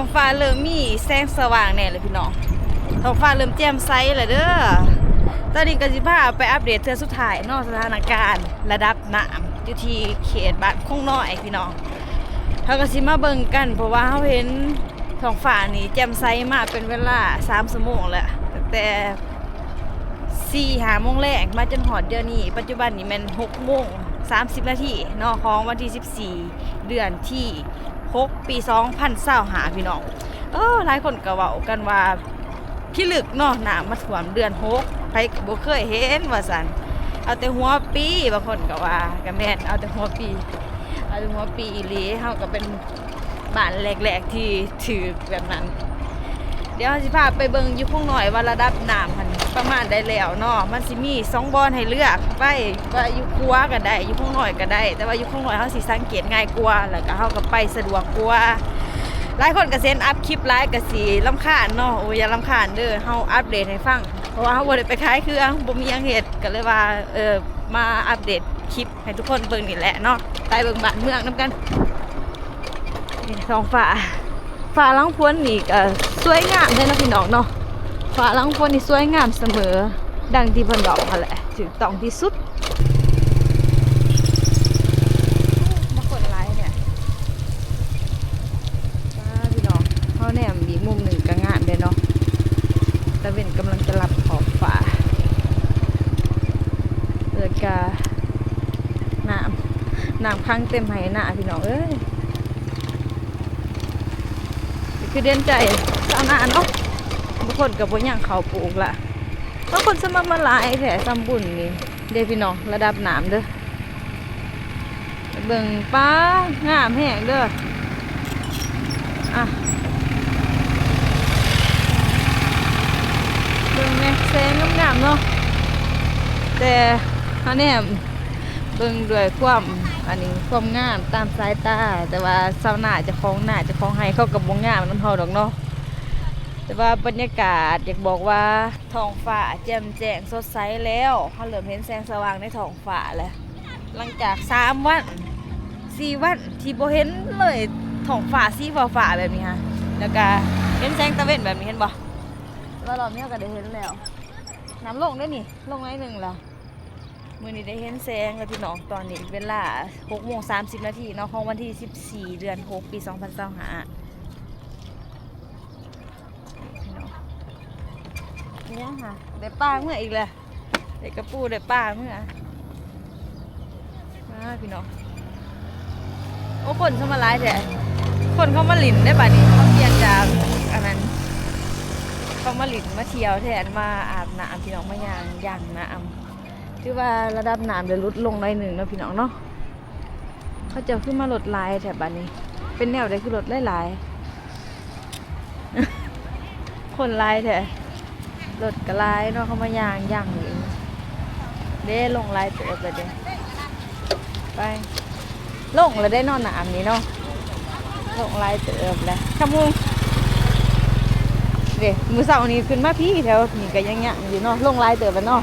องฟ้าเริ่มมีแสงสว่างแน่เลยพี่น้องท้องฟ้าเริ่มแจ่มใสแล้วเด้อ ตอนนี้กสิพาไปอัปเดตเทือสุดท้ายนอกสถานการณ์ระดับน้ำอยู่ที่เขตบ้านคงน้อยพี่น้องเขากสิมาเบิ่งกัน เพราะว่าเขาเห็นท้องฟ้านี่แจ่มใสมากเป็นเวลา3ชั่วโมงแล้วตั้งแต่หาโมงแรกมาจนหอดเดือนนี้ ปัจจุบันนี้มัน6โมง30นาทีนอกของวันที่14เดือนที่ 6 ปี 2025หาพี่น้องเออหลายคนก็เว้ากันว่าพี่ลึกเนาะน้ำมาท่วมเดือน6ใครก็บ่เคยเห็นว่าซั่นเอาแต่หัวปีบางคนก็ว่าก็แม่นเอาแต่หัวปี เอาแต่หัวปีอีหลีเฮาก็เป็นบ้านแรกๆที่ถือแบบนั้น เดี๋ยวสิพาไปเบิ่งอยู่ข้างหน่อยว่าระดับน้ำมัน ประมาณได้แล้วเนาะมันสิมีสองบอนให้เลือกไปว่าอยู่ครัวก็ได้อยู่ข้างหน่อยก็ได้ แต่ว่าอยู่ข้างหน่อยเฮาสิสังเกตง่ายกว่าแล้วก็เฮาก็ไปสะดวกกว่าหลายคนก็เซ็นอัพคลิปไลฟ์ก็สิรำคาญเนาะโอ้ยอย่ารำคาญเด้อเฮาอัปเดตให้ฟังเพราะว่าเฮาบ่ได้ไปขายเครื่องบ่มีหยังเฮ็ดก็เลยว่าเออมาอัปเดตคลิปให้ทุกคนเบิ่งนี่แหละเนาะไปเบิ่งบ้านเมืองนํกันนี่ท้องฟ้าฟ้าลังพ้นนี่ก็สวยงามเลยนะพี่น้องเนาะ ฟ้าหลังพ้นนี่สวยงามเสมอ ดังที่เพิ่นบอกนั่นแหละถูกต้องที่สุดมาคนอะไรเนี่ยฟ้าพี่น้องเขาแนมมีมุมหนึ่งก็งามเลยเนาะตะเวนกำลังจะรับขอบฟ้าเอิดกาน้ำน้ำพังเต็มไหหน้าพี่น้องเอ้ยคือเด่นใจสาวนาเนาะางคนกับบนย่างเขาปลูกละบางคนสมัครมาหลายแถซัมบุญนี่เดพี่น้องระดับน้ำเด้อเบิ่งป้างามแห้งเด้ออะเบิ่งแม่แสงงามๆเนาะแต่เขาแนมเบิ่งด้วยความอันนี้ความงามตามสายตา แต่ว่าสาวหน้าจะคล้องหน้าจะคล้องให้เข้ากับบงงามน้ำเฮาดอกเนาะ แต่ว่าบรรยากาศอยากบอกว่าท้องฟ้าแจ่มแจ้งสดใสแล้วเขาเริ่มเห็นแสงสว่างในท้องฟ้าแล้วหลังจากสามวันสี่วันที่บ่เห็นเลยท้องฟ้าสีฟ้าๆแบบนี้ฮะแล้วก็เห็นแสงตะเวนแบบนี้เห็นบ่แล้วรอบนี้ก็ได้เห็นแล้วน้ำลงได้นี่ลงไว้หนึ่งแล้วมื่อนี้ได้เห็นแสงแล้วพี่น้องตอนนี้เวลา6โมง30นาทีเนาะของวันที่ 14 เดือน 6 ปี 2025 เนี่ยค่ะได้ป้าเมื่ออีกเลยได้กระปูได้ป้าเมื่อมาพี่น้องโอ้คนเข้ามาไลฟ์แต่คนเข้ามาหลินได้ป่ะนี่เขาเปลี่ยนจากอันนั้นเขามาหลินมาเที่ยวแทนมาอาบน้ำพี่น้องมายางยางน้ำคือว่าระดับน้ำจะลดลงหน่อยหนึ่งนะพี่น้องเนาะเขาจะขึ้นมาลดลายแถบบ้านนี้ เป็นแนวใดคือลดไล่ลายๆคนลายแถบ ลดกระลายเนาะเขามายางย่างเองเด้ลงลายเติบเลยเด้ไปลงแล้วได้นอนหนามนี้เนาะลงลายเติบแล้วขมูเด้มือเสาร์นี้ขึ้นมาพี่แถวนี่ก็ยังยังอยู่เนาะลงลายเติบแล้วเนาะ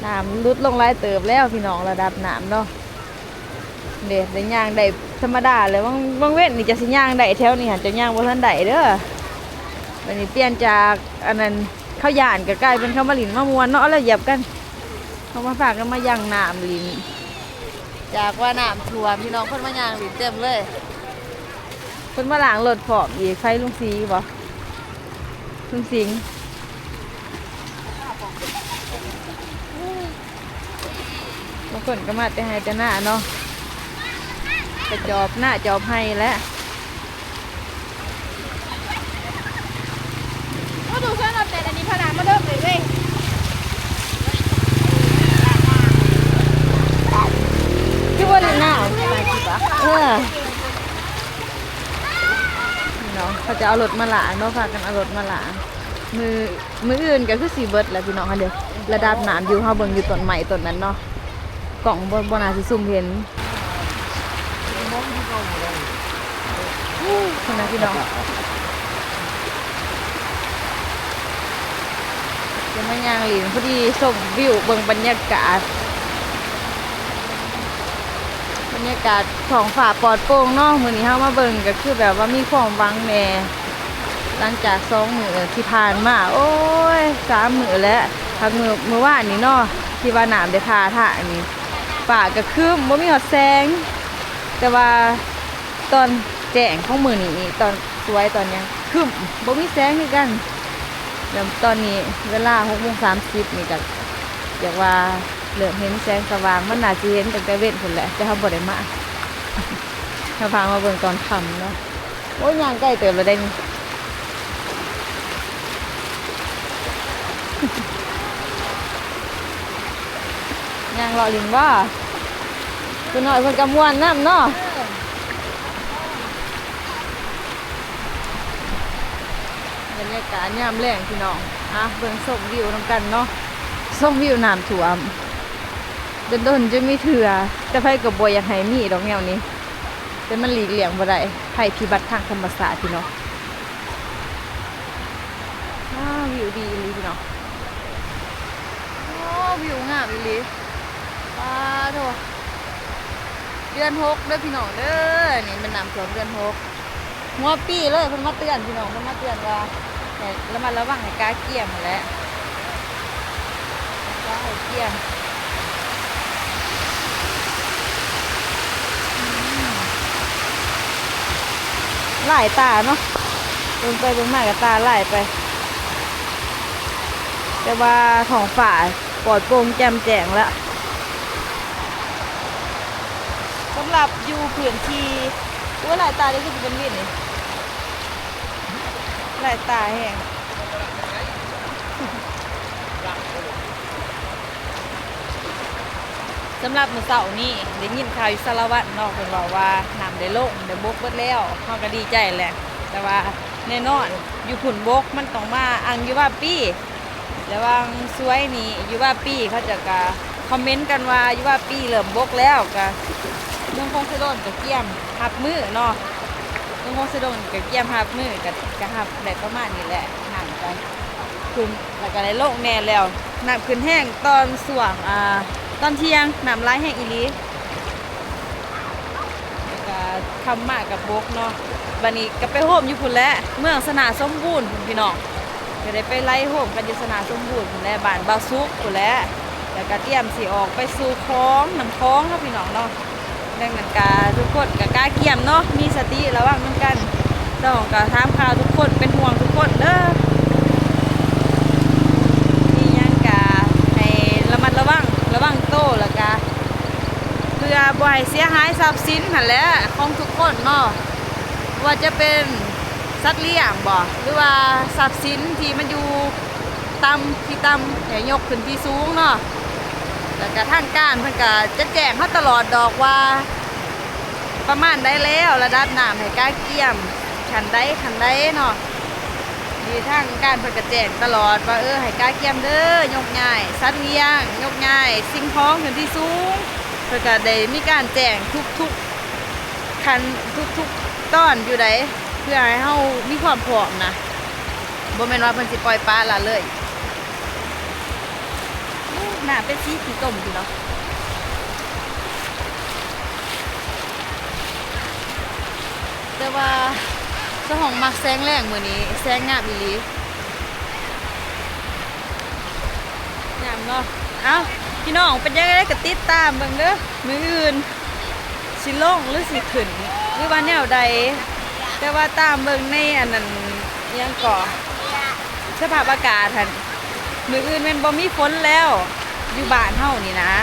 หน้ำลุดลงหลายเติบแล้วพี่น้องระดับหน้ำเนาะเด็ดได้ย่างได้ธรรมดาเลยบางบางเว้นนี่จะสิย่างได้แถวนี้หันจะย่างบนทันได้เด้อวันนี้เปลี่ยนจากอันนั้น ข้าวย่านก็กลายเป็นข้าวมะลินมะมวนเนาะแล้วเหยียบกันเขามาฝากกันมาย่างน้ำลินจากว่าน้ำท่วมพี่น้องเพิ่นมาย่างลินเต็มเลยเพิ่นมาล้างรถผอมอีกใครลุงซีบ่ลุงสิงบางคนก็มาแต่ให้แต่หน้าเนาะไปจอบหน้าจอบให้แล้ว ก็ดูเครื่องเรา แต่อันนี้พลังมาเริ่มเลยเว้ยที่ว่าหน้าเออเนาะเขาจะเอารถมาหลางเนาะพากันเอารถมาหลางมือมืออื่นก็คือสีเบิร์ดแหละพี่น้องค่ะเดี๋ยวระดับน้ำอยู่เฮาเบิ่งอยู่ต้นใหม่ต้นนั้นเนาะกล่องบนบนอาสิซุ่มเห็นคนนะพี่น้อง จะมายางหลินพอดีส่งวิวเบิ่งบรรยากาศ บรรยากาศของฝาปลอดโป่งเนาะมื้อนี้เฮามาเบิ่งก็คือแบบว่ามีความวังแหน่หลังจากสองมือที่ผ่านมา โอ้ยสามมือแล้วพักมือมือว่านนี้นาะที่ว่าน้ำได้พาท่าอันนี้ป่าก็คือบ่มีหอดแสง แต่ว่าตอนแจ้งของมือนี้ตอนสวยตอนยังครึ้มบ่มีแสงคือกัน แล้วตอนนี้เวลา6:30นี่ก็อยากว่าเริ่มเห็นแสงสว่างมันน่าสิเห็นตั้งแต่เว้นพุ่นแหละแต่เฮาบ่ได้มาถ้าพามาเบิ่งตอนค่ำเนาะโอ้ยยางใกล้เติบแล้วได้นี่ย่างรอลินว่าคุณหน้อยเพิ่นกำมวนน้ำเนาะ บรรยากาศยามแรงพี่น้องอะเบิ่งส้มวิวนำกันเนาะส้มวิวน้ำท่วมโดนๆจะมีเถื่อแต่ไผก็บ่อยากให้มีดอกแนวนี้แต่มันหลีกเลี่ยงบ่ได้ภัยพิบัติทางธรรมศาสตร์พี่น้องอ้าววิวดีอีหลีพี่น้องโอ้วิวงามอีหลีป้าโถเดือนหกเด้อพี่น้องเด้อนี่เป็นน้ำท่วมเดือนหก หัวปีเลยเพิ่นมาเตือนพี่น้องเพิ่นมาเตือนว่าให้ระมัดระวังให้กาเกี่ยมนั่นแหละกาให้เกี่ยมหลายตาเนาะเบิ่งไปเบิ่งมากับตาหลายไป แต่ว่าของฝ่าปลอดโปร่งแจ่มแจ้งแล้วสำหรับอยู่พื้นที่ ว่าหลายตานี่คือเป็นวินนี่หลายตาแห้งสำหรับมือเสาร์นี้ได้ยินข่าวอยู่สารวัตรนอกเพิ่นบอกว่าน้ำได้ลงได้บกเบิดแล้วเฮาก็ดีใจแหละ แต่ว่าแน่นอนอยู่ผุนบกมันต้องมาอังอยู่ว่าปี้แล้ววางสวยนี่อยู่ว่าปี้เขาจะกะคอมเมนต์กันว่าอยู่ว่าปี้เริ่มบกแล้วกะ เมืองคงสะดนกับเกี่ยมหับมือเนาะเมืองคงสะดนกับเกี่ยมหับมือกับกะหับได้ประมาณนี้แหละห่างกันขึ้นแล้วก็ได้โลกแน่แล้วน้ำขึ้นแห้งตอนสว่างอ่าตอนเที่ยงน้ำไหลแห้งอีลีแล้วก็คำมากกับบกเนาะบันนี้ก็ไปโฮมอยู่พุ่นแล้วเมืองสนาสมบูรณ์พุ่นพี่น้องก็ได้ไปไล่โฮมกันอยู่สนาสมบูรณ์พุ่นแล้วบ้านบาซุกพุ่นแล้วแล้วก็เตรียมสิออกไปสู่คลองน้ำคลองเนาะพี่น้องเนาะ ดังนั้นกาทุกคนกกล้าเกี่ยมเนาะมีสติระวังเหมือนกันเจ้องกาถามข่าวทุกคนเป็นห่วงทุกคนเด้อมียังกาให้ระมัดระวังระวังโตแล้วกาเพื่อบ่ให้เสียหายทรัพย์สินหันแหละของทุกคนเนาะว่าจะเป็นสัตว์เลี้ยงบ่หรือว่าทรัพย์สินที่มันอยู่ต่ำที่ต่ำให้ยกขึ้นที่สูงเนาะ แล้วก็ทางการเพิ่นก็จะแจ้งเขาตลอดดอกว่า ประมาณได้แล้วระดับน้ำให้ก้าเกี่ยมขันได้ขันได้เนาะมีทางการเพิ่นก็แจ้งตลอดว่าเออให้ก้าเกี่ยมเด้อยกง่ายสัตว์เลี้ยงยกง่าย สิ่งของขึ้นที่สูงเพิ่นก็ได้มีการแจ้งทุกๆคันทุกๆตอนอยู่ไดเพื่อให้เฮามีความพร้อมนะบ่แม่นว่าเพิ่นสิปล่อยปลาละเลย หน้าเป็นสีขี้ต้มอยู่เนาะแต่ว่าเจ้าของมักแสงแรงมือนี้แสงงามอีหลีงามเนาะเอ้าพี่น้องเป็นยังไงก็ติดตามเบิ่งเด้อมืออื่นสิล่งหรือสิขึ้นหรือว่าแนวใดแต่ว่าตามเบิ่งในอันนั้นยังก่อสภาพอากาศทันมืออื่นแมันบ่มีฝนแล้ว อยู่บ้านเฮานี่นะ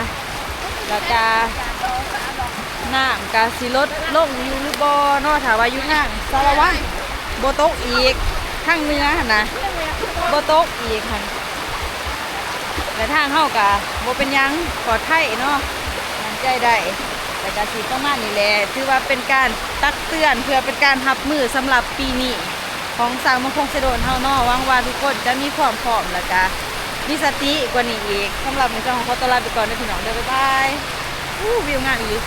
แล้วก็น้ำกาสิลดลงอยู่หรือบ่เนาะถ้าว่าอยู่ทางสารวัตรบ่ตกอีกทางเนือนนะบ่ตกอีกหั่นแต่ทางเฮากะบ่เป็นยังปลอดภัยเนาะมันใจได้แต่ก็สิประมาณนี้แหละถือว่าเป็นการตักเตือนเพื่อเป็นการรับมือสำหรับปีนี้ของสางมังคงเสดนเฮาเนาะวังว่าทุกคนจะมีความพร้อมแล้วก็ มีสติกว่านี้อีกสำหรับในเจ้าของขอตวลาไปก่อนนะพี่น้องเด้อบ๊ายบายอู้วิวงามอีก